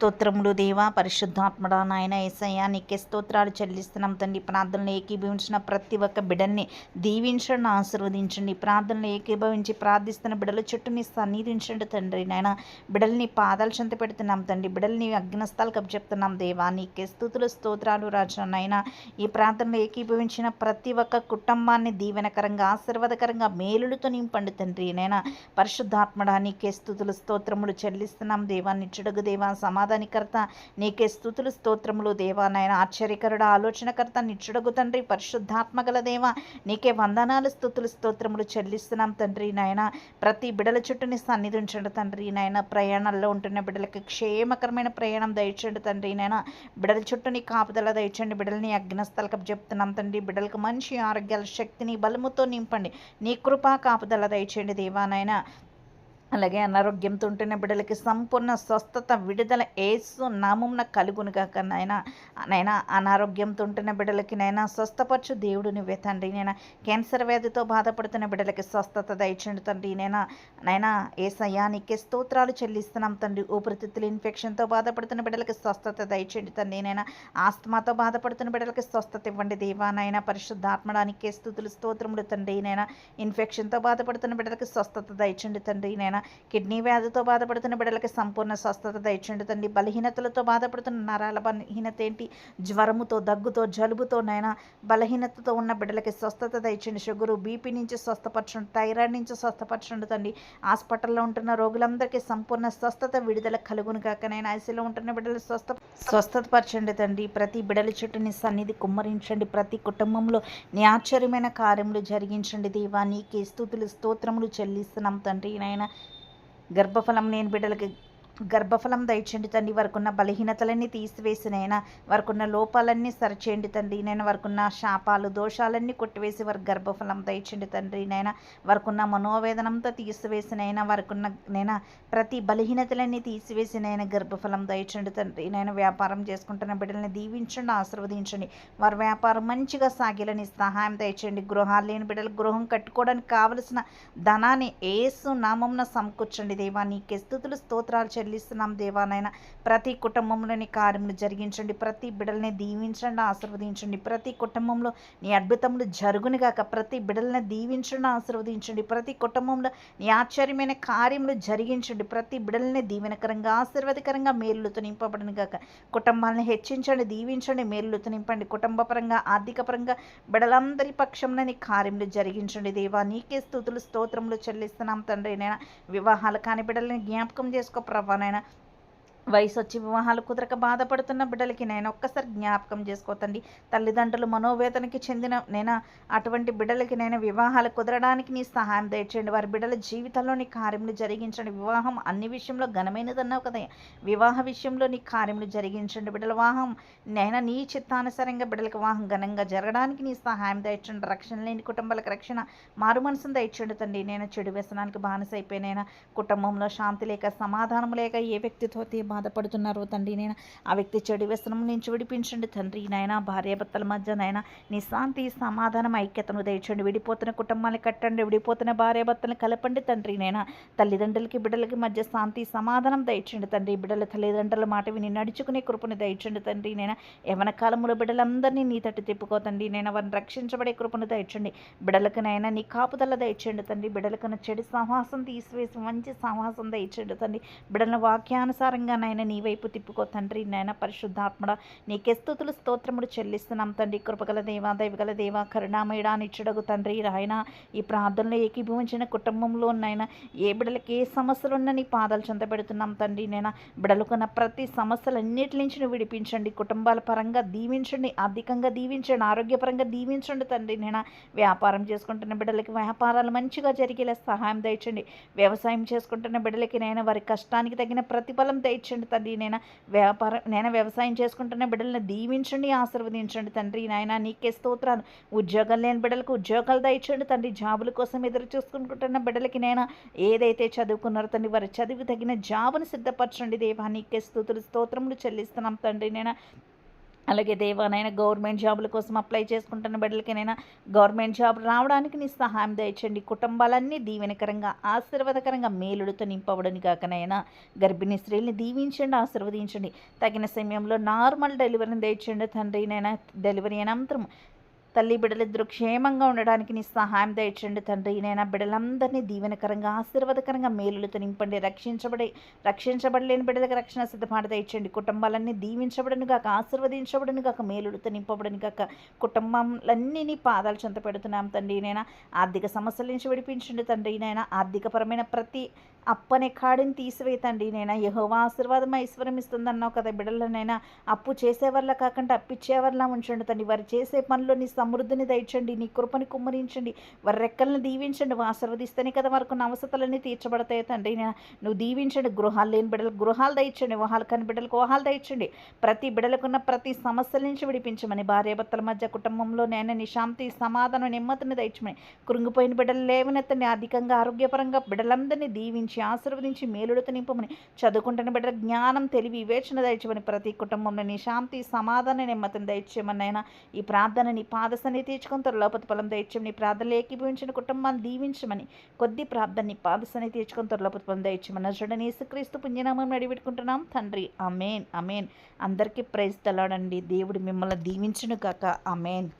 స్తోత్రములు దేవా పరిశుద్ధాత్మడా నాయన ఏసయ్యా నీకే స్తోత్రాలు చెల్లిస్తున్నాం తండ్రి. ప్రార్థనలు ఏకీభవించిన ప్రతి ఒక్క బిడల్ని దీవించండి ఆశీర్వదించండి. ప్రార్థనలు ఏకీభవించి ప్రార్థిస్తున్న బిడల చుట్టూని సన్నిధించండి తండ్రి నాయన. బిడల్ని పాదాలు చెంత పెడుతున్నాం తండ్రి. బిడల్ని అగ్నస్థాలు కప్చెప్తున్నాం దేవా నీకే స్థుతులు స్తోత్రాలు రాజా నాయన. ఈ ప్రార్థనలు ఏకీభవించిన ప్రతి ఒక్క కుటుంబాన్ని దీవెనకరంగా ఆశీర్వాదకరంగా మేలులతో నింపండి తండ్రి నాయన. పరిశుద్ధాత్మడా నీకే స్థుతులు స్తోత్రములు చెల్లిస్తున్నాం దేవా. నిచ్చుడగు దేవా సమాధానికర్త. నీకే స్థుతులు స్తోత్రములు దేవా నాయన. ఆశ్చర్యకరుడ ఆలోచనకర్త నిచ్చుడగు తండ్రి పరిశుద్ధాత్మగల దేవ. నీకే వందనాలు స్థుతులు స్తోత్రములు చెల్లిస్తున్నాం తండ్రి నాయన. ప్రతి బిడల చుట్టూని సన్నిధి ఉంచండి తండ్రి నాయన. ప్రయాణాల్లో ఉంటున్న బిడలకు క్షేమకరమైన ప్రయాణం దయచండి తండ్రి నాయన. బిడల చుట్టూని కాపుదల దయచండి బిడల్ని అగ్నస్థలకం చెప్తున్నాం తండ్రి. బిడ్డలకు మంచి ఆరోగ్యాల శక్తిని బలముతో నింపండి. నీ కృపా కాపుదల దయచేయండి దేవా నాయన. అలాగే అనారోగ్యంతో ఉంటున్న బిడ్డలకి సంపూర్ణ స్వస్థత విడుదల ఏసు నామంన కలుగును నాయన. నైనా అనారోగ్యంతో ఉంటున్న బిడ్డలకి నైనా స్వస్థపరచు దేవుడు నువ్వే తండ్రి నైనా క్యాన్సర్ వ్యాధితో బాధపడుతున్న బిడ్డలకి స్వస్థత దయచండి తండ్రి నైనా నైనా ఏసయ్యా నీకే స్తోత్రాలు చెల్లిస్తున్నాం తండ్రి. ఊపిరితిత్తుల ఇన్ఫెక్షన్తో బాధపడుతున్న బిడ్డలకి స్వస్థత దయచండి తండ్రి నైనా ఆస్తమాతో బాధపడుతున్న బిడ్డలకి స్వస్థత ఇవ్వండి దేవా నైనా పరిశుద్ధాత్మడానికే స్థుతులు స్తోత్రములు తండ్రి నైనా ఇన్ఫెక్షన్తో బాధపడుతున్న బిడ్డలకి స్వస్థత దయచండి తండ్రి నైనా కిడ్నీ వ్యాధితో బాధపడుతున్న బిడ్డలకి సంపూర్ణ స్వస్థత దయచండి తండ్రి. బలహీనతలతో బాధపడుతున్న నరాల బలహీనత ఏంటి? జ్వరముతో దగ్గుతో జలుబుతో నైనా బలహీనతతో ఉన్న బిడ్డలకి స్వస్థత దయచండి షుగరు బీపీ నుంచి స్వస్థపరచండి థైరాయిడ్ నుంచి స్వస్థపరచండి తండ్రి. హాస్పిటల్లో ఉంటున్న రోగులందరికీ సంపూర్ణ స్వస్థత విడుదల కలుగును కాక నేను ఐసీలో ఉంటున్న బిడ్డలు స్వస్థ స్వస్థతపరచండి తండ్రి. ప్రతి బిడల చుట్టూ నీ సన్నిధి కుమ్మరించండి. ప్రతి కుటుంబంలో నీ ఆశ్చర్యమైన కార్యములు జరిగించండి. దేవా నీకే స్థుతులు స్తోత్రములు చెల్లిస్తున్నాం తండ్రి. నాయన గర్భఫలం నేను బిడ్డలకి గర్భఫలం దయచండి తండ్రి. వారికున్న బలహీనతలన్నీ తీసివేసి నైనా వారికున్న లోపాలన్నీ సరిచేయండి తండ్రి. నేను వారికున్న శాపాలు దోషాలన్నీ కొట్టివేసి వారి గర్భఫలం దయచండి తండ్రి. నైనా వారికున్న మనోవేదనంతో తీసివేసినైనా వారికున్న నైనా ప్రతి బలహీనతలన్నీ తీసివేసి నైనా గర్భఫలం దయచండి తండ్రి. నేను వ్యాపారం చేసుకుంటున్న బిడ్డల్ని దీవించండి ఆశీర్వదించండి. వారి వ్యాపారం మంచిగా సాగేలని సహాయం దయచండి గృహాలు లేని బిడ్డలు గృహం కట్టుకోవడానికి కావలసిన ధనాన్ని ఏసు నామంన సమకూర్చండి. దేవా నీకే స్థుతులు స్తోత్రాలు చెల్లిస్తున్నాం దేవానైన ప్రతి కుటుంబంలోని కార్యములు జరిగించండి. ప్రతి బిడల్ని దీవించండి ఆశీర్వదించండి. ప్రతి కుటుంబంలో నీ అద్భుతములు జరుగునుగాక ప్రతి బిడల్ని దీవించండి ఆశీర్వదించండి. ప్రతి కుటుంబంలో నీ ఆశ్చర్యమైన కార్యములు జరిగించండి. ప్రతి బిడల్ని దీవెనకరంగా ఆశీర్వాదకరంగా మేలులతో నింపబడిన గాక. కుటుంబాలను హెచ్చించండి దీవించండి మేలులతో నింపండి. కుటుంబపరంగా ఆర్థికపరంగా బిడలందరి పక్షంలో నీ కార్యములు జరిగించండి దేవా. నీకే స్థుతులు స్తోత్రములు చెల్లిస్తున్నాం తండ్రి నేను వివాహాలు కాని బిడల్ని జ్ఞాపకం చేసుకో ప్రభా. అవ్వనైనా వయసు వచ్చి వివాహాలు కుదరక బాధపడుతున్న బిడ్డలకి నేను ఒక్కసారి జ్ఞాపకం చేసుకోతండి తల్లిదండ్రులు మనోవేదనకి చెందిన నేను అటువంటి బిడ్డలకి నేను వివాహాలు కుదరడానికి నీ సహాయం దయచేయండి. వారి బిడ్డల జీవితంలో నీ కార్యములు జరిగించండి. వివాహం అన్ని విషయంలో ఘనమైనదన్నావు కదా. వివాహ విషయంలో నీ కార్యములు జరిగించండి. బిడ్డల వివాహం నేను నీ చిత్తానుసారంగా బిడ్డలకు వాహం ఘనంగా జరగడానికి నీ సహాయం దయచండి రక్షణ లేని కుటుంబాలకు రక్షణ మారు మనసును దయచండి తండ్రి. నేను చెడు వ్యసనానికి బానిస అయిపోయినైనా కుటుంబంలో శాంతి లేక సమాధానం లేక ఏ వ్యక్తితో బా బాధపడుతున్నారో. తండ్రి నేను ఆ వ్యక్తి చెడు వ్యసనం నుంచి విడిపించండి. తండ్రి నాయన భార్యాభర్తల మధ్య నాయన నీ శాంతి సమాధానం ఐక్యతను దయచండి విడిపోతున్న కుటుంబాన్ని కట్టండి. విడిపోతున్న భార్యాభర్తలను కలపండి. తండ్రి నైనా తల్లిదండ్రులకి బిడ్డలకి మధ్య శాంతి సమాధానం దయచండి తండ్రి బిడ్డల తల్లిదండ్రుల మాట విని నడుచుకునే కృపను దయచండి తండ్రి నేను యవన కాలంలో బిడ్డలందరినీ నీ తట్టు తిప్పుకోతండి నేను వారిని రక్షించబడే కృపను దయచండి బిడ్డలకు నైనా నీ కాపుదల దయచండి తండ్రి బిడ్డలకు చెడు సాహసం తీసివేసి మంచి సాహసం దయచండి తండ్రి బిడ్డల వాక్యానుసారంగా నాయన నీ వైపు తిప్పుకో తండ్రి. నాయన పరిశుద్ధాత్మడ నీకే స్థుతులు స్తోత్రములు చెల్లిస్తున్నాం తండ్రి. కృపగల దేవా దైవగల దేవా కరుణామయుడా నిచ్చుడగు తండ్రి. రాయన ఈ ప్రార్థనలో ఏకీభవించిన కుటుంబంలో ఉన్నాయన ఏ బిడ్డలకి ఏ సమస్యలు ఉన్నా నీ పాదాలు చెంత పెడుతున్నాం తండ్రి. నేను బిడలుకున్న ప్రతి సమస్యలన్నిటి నుంచి విడిపించండి. కుటుంబాల పరంగా దీవించండి. ఆర్థికంగా దీవించండి. ఆరోగ్యపరంగా దీవించండి తండ్రి. నేను వ్యాపారం చేసుకుంటున్న బిడ్డలకి వ్యాపారాలు మంచిగా జరిగేలా సహాయం దయచండి. వ్యవసాయం చేసుకుంటున్న బిడ్డలకి నేను వారి కష్టానికి తగిన ప్రతిఫలం దయచండి. తండ్రి. నేను వ్యాపారం నేను వ్యవసాయం చేసుకుంటున్న బిడ్డలను దీవించండి ఆశీర్వదించండి తండ్రి. నాయన నీకే స్తోత్రాలు. ఉద్యోగాలు లేని బిడ్డలకు ఉద్యోగాలు దయచండి తండ్రి. జాబుల కోసం ఎదురు చూసుకుంటున్న బిడ్డలకి నేను ఏదైతే చదువుకున్నారో తండ్రి వారి చదివి తగిన జాబును సిద్ధపరచండి. దేవా నీకే స్తోత్రులు. స్తోత్రములు చెల్లిస్తున్నాం తండ్రి. నేను అలాగే దేవానైనా గవర్నమెంట్ జాబుల కోసం అప్లై చేసుకుంటున్న బిడ్డలకైనా గవర్నమెంట్ జాబ్ రావడానికి నీ సహాయం దయచండి. కుటుంబాలన్నీ దీవెనకరంగా ఆశీర్వాదకరంగా మేలుడితో నింపబడని కాకనైనా గర్భిణీ స్త్రీల్ని దీవించండి ఆశీర్వదించండి. తగిన సమయంలో నార్మల్ డెలివరీని దయచండి. తండ్రి నైనా డెలివరీ అనంతరం తల్లి బిడ్డలిద్దరూ క్షేమంగా ఉండడానికి నీ సహాయం దయచండి తండ్రి. నేను బిడ్డలందరినీ దీవెనకరంగా ఆశీర్వాదకరంగా మేలులతో నింపండి. రక్షించబడి రక్షించబడలేని బిడ్డలకు రక్షణ సిద్ధపాటు దయచండి కుటుంబాలన్నీ దీవించబడను కాక ఆశీర్వదించబడను కాక మేలులతో నింపబడను కాక కుటుంబాలన్నీ నీ పాదాలు చెంత పెడుతున్నాం తండ్రి. నేను ఆర్థిక సమస్యల నుంచి విడిపించండి తండ్రి. నేను ఆర్థికపరమైన ప్రతి అప్పనే కాడిని తీసివే నైనా యహోవా ఆశీర్వాదం ఐశ్వర్యం ఇస్తుందన్నావు కదా బిడ్డలనైనా అప్పు చేసేవాళ్ళ కాకుండా అప్పిచ్చేవాళ్ళ ఉంచండి తండ్రి వారు చేసే పనులు నీ సమృద్ధిని దయచండి నీ కృపని కుమ్మరించండి. వారి రెక్కలను దీవించండి. ఆశీర్వదిస్తేనే కదా వరకు అవసరాలన్నీ తీర్చబడతాయి తండ్రి నేను నువ్వు దీవించండి. గృహాలు లేని బిడ్డలకు గృహాలు దయచండి వాహాలు కాని బిడ్డలకు వాహాలు దయచండి ప్రతి బిడ్డలకున్న ప్రతి సమస్యల నుంచి విడిపించమని భార్యాభర్తల మధ్య కుటుంబంలో నేను నీ శాంతి సమాధానం నెమ్మదిని దయచమని కృంగిపోయిన బిడ్డలు లేవనెత్తండి. అధికంగా ఆరోగ్యపరంగా బిడ్డలందరినీ దీవించి ఆశీర్వదించి మేలుడితో నింపమని చదువుకుంటున్న బిడ్డ జ్ఞానం తెలివి వివేచన దయచేమని ప్రతి కుటుంబంలో నీ శాంతి సమాధాన నెమ్మదిని దయచేయమని అయినా ఈ ప్రార్థన నీ పాదసని తీర్చుకొని త్వరలోపతి ఫలం దయచేయమని నీ ప్రార్థనలు ఏకీభవించిన కుటుంబాన్ని దీవించమని కొద్ది ప్రార్థన నీ పాదసని తీర్చుకుని త్వరలోపతి ఫలం దయచేయమని చూడని యేసుక్రీస్తు పుణ్యనామం అడిపెట్టుకుంటున్నాం తండ్రి అమేన్ అమేన్ అందరికీ ప్రైజ్ తలాడండి. దేవుడు మిమ్మల్ని దీవించును కాక అమేన్